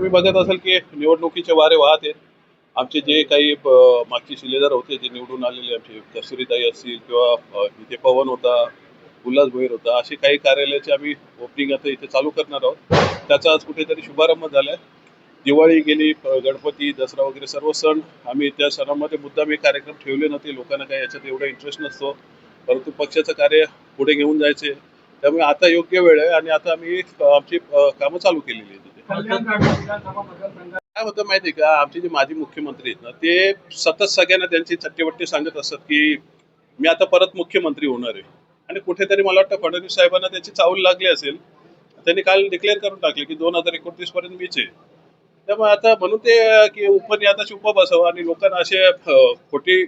तुम्ही बघत असाल की निवडणुकीचे वारे वाहत आहेत. आमचे जे काही मागचे शिलेदार होते जे निवडून आलेले आमचे कस्तुरीताई असतील किंवा इथे पवन होता उल्हास भोईर होता असे काही कार्यालयाचे आम्ही ओपनिंग आता इथे चालू करणार आहोत. त्याचा आज कुठेतरी शुभारंभ झालाय. दिवाळी गेली गणपती दसरा वगैरे सर्व सण आम्ही त्या सणामध्ये मुद्दाम हे कार्यक्रम ठेवले नव्हते. लोकांना काही याच्यात एवढा इंटरेस्ट नसतो. परंतु पक्षाचं कार्य पुढे घेऊन जायचे त्यामुळे आता योग्य वेळ आहे आणि आता आम्ही आमची कामं चालू केलेली आहेत. काय होतं माहिती का? आमचे जे माजी मुख्यमंत्री आहेत ना ते सतत सगळ्यांना त्यांची चट्टीवट्टी सांगत असतात की मी आता परत मुख्यमंत्री होणार आहे. आणि कुठेतरी मला वाटतं फडणवीस साहेबांना त्याची चावल लागली असेल. त्यांनी काल डिक्लेअर करून टाकले की दोन हजार एकोणतीस पर्यंत मीच आहे. त्यामुळे आता म्हणून ते की की उपनियाताची उप बसावं आणि लोकांना असे खोटी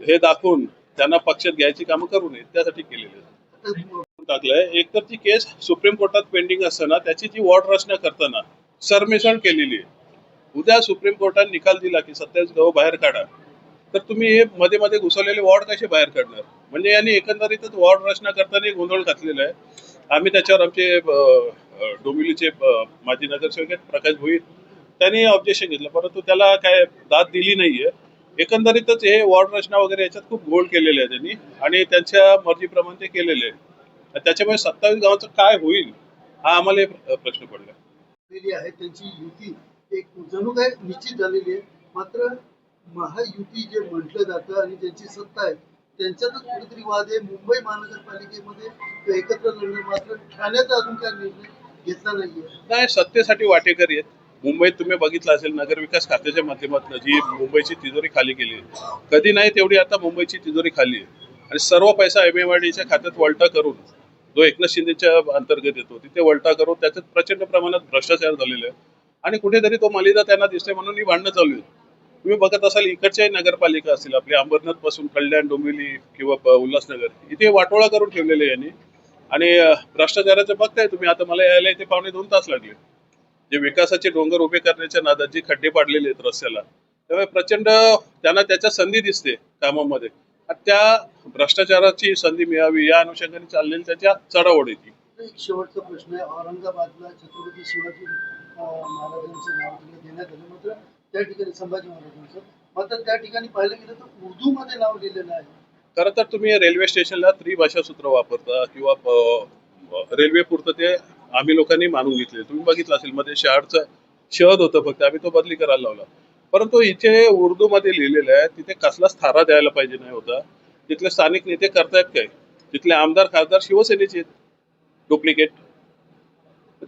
हे दाखवून त्यांना पक्षात घ्यायची कामं करू नये त्यासाठी केलेली आहेत. टाकलंय एक तर ती केस सुप्रीम कोर्टात पेंडिंग असताना त्याची जी वॉर्ड रचना करताना सरमिसळ केलेली आहे. उद्या सुप्रीम कोर्टाने निकाल दिला की सत्तावीस गाव बाहेर काढा. तर तुम्ही हे मध्ये मध्ये घुसवलेले वॉर्ड कसे बाहेर काढणार? म्हणजे यांनी एकंदरीतच वॉर्ड रचना करताना गोंधळ घातलेला आहे. आम्ही त्याच्यावर आमचे डोंबिवलीचे माजी नगरसेवक आहेत प्रकाश भोईर. त्यांनी ऑब्जेक्शन घेतलं परंतु त्याला काय दाद दिली नाहीये. एकंदरीतच हे वॉर्ड रचना वगैरे याच्यात खूप घोळ केलेले आहे त्यांनी. आणि त्यांच्या मर्जीप्रमाणे ते केलेले आहे. त्याच्यामुळे सत्तावीस गावाचं काय होईल हा आम्हाला प्रश्न पडला. आहे त्यांची युती. एक जणू काय निश्चित झालेली आहे. मात्र महायुती जे म्हटलं जातं आणि ज्यांची सत्ता आहे त्यांच्यातच कुठेतरी वाद आहे. मुंबई महानगरपालिकेमध्ये ते एकत्र लढणं मात्र ठाण्याचा अजून काय निर्णय घेतला नाहीये. नाही सत्तेसाठी वाटेकरी आहेत. मुंबईत तुम्ही बघितलं असेल नगरविकास खात्याच्या माध्यमातून जी मुंबईची तिजोरी खाली केली आहे. कधी नाही तेवढी आता मुंबईची तिजोरी खाली आहे. आणि सर्व पैसा एम एम खात्यात वलटा करून जो एकनाथ शिंदेच्या अंतर्गत येतो तिथे वलटा करून त्याच्यात प्रचंड प्रमाणात भ्रष्टाचार झालेला आहे आणि कुठेतरी तो मलिदा त्यांना दिसतोय म्हणून ही भांडणं चालू आहेत. तुम्ही बघत असाल इकडच्याही नगरपालिका असतील आपली अंबरनाथपासून कल्याण डोंबिवली किंवा उल्हासनगर इथे वाटोळा करून ठेवलेले यांनी. आणि भ्रष्टाचाराचं बघताय तुम्ही. आता मला यायला इथे पावणे दोन तास लागले. जे विकासाचे डोंगर उभे करण्याच्या नादात जे खड्डे पाडलेले आहेत रस्त्याला त्यामुळे प्रचंड त्यांना त्याच्या संधी दिसते कामामध्ये. त्या भ्रष्टाचाराची संधी मिळावी या अनुषंगाने चाललेली त्याच्या चढाओढ येते एक शेवटचा प्रश्न आहे औरंगाबादला छत्रपती शिवाजी अं, महाराजांचं नाव तिकडे देण्यात आलं मात्र त्या ठिकाणी संभाजी महाराजांचं. मात्र त्या ठिकाणी पाहिलं गेलं तर उर्दू मध्ये नाव लिहिलेलं आहे. खरं तर तुम्ही रेल्वे स्टेशनला त्रिभाषा सूत्र वापरता किंवा रेल्वे पुरतं ते आम्ही लोकांनी मानून घेतले तुम्ही बघितलं असेल मध्ये शहरचं शहद होतं फक्त आम्ही तो बदली करायला लावला. परंतु इथे उर्दू मध्ये लिहिलेलं आहे तिथे कसलाच थारा द्यायला पाहिजे नाही होता. तिथले स्थानिक नेते करतायत काय? तिथले आमदार खासदार शिवसेनेचे आहेत. डुप्लिकेट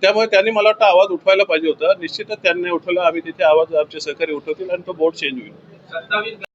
त्यामुळे त्यांनी मला वाटतं आवाज उठवायला पाहिजे होता. निश्चितच त्यांनी उठवला. आम्ही तिथे आवाज आमचे सहकारी उठवतील आणि तो बोर्ड चेंज होईल.